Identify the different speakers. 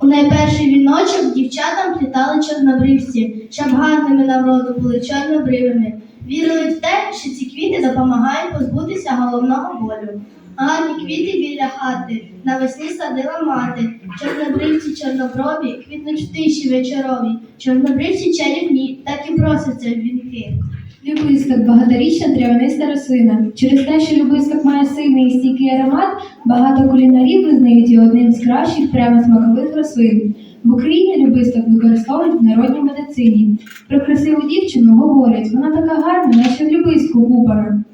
Speaker 1: У найперший віночок дівчатам плітали чорнобривці, щоб гарними народу були чорнобривими. Вірили в те, що ці квіти допомагають позбутися головного болю. Гарні квіти біля хати навесні садила мати. Чорнобривці чорноброві, квітнуть в тиші вечорові, чорнобривці чарівні, так і просяться в вінки.
Speaker 2: Любисток багаторічна травяниста рослина. Через те, що любисток має сильний і стійкий аромат, багато кулінарів визнають його одним з кращих прямо-смакових рослин. В Україні любисток використовують в народній медицині. Про красиву дівчину говорять, вона така гарна, наче в любистку купана.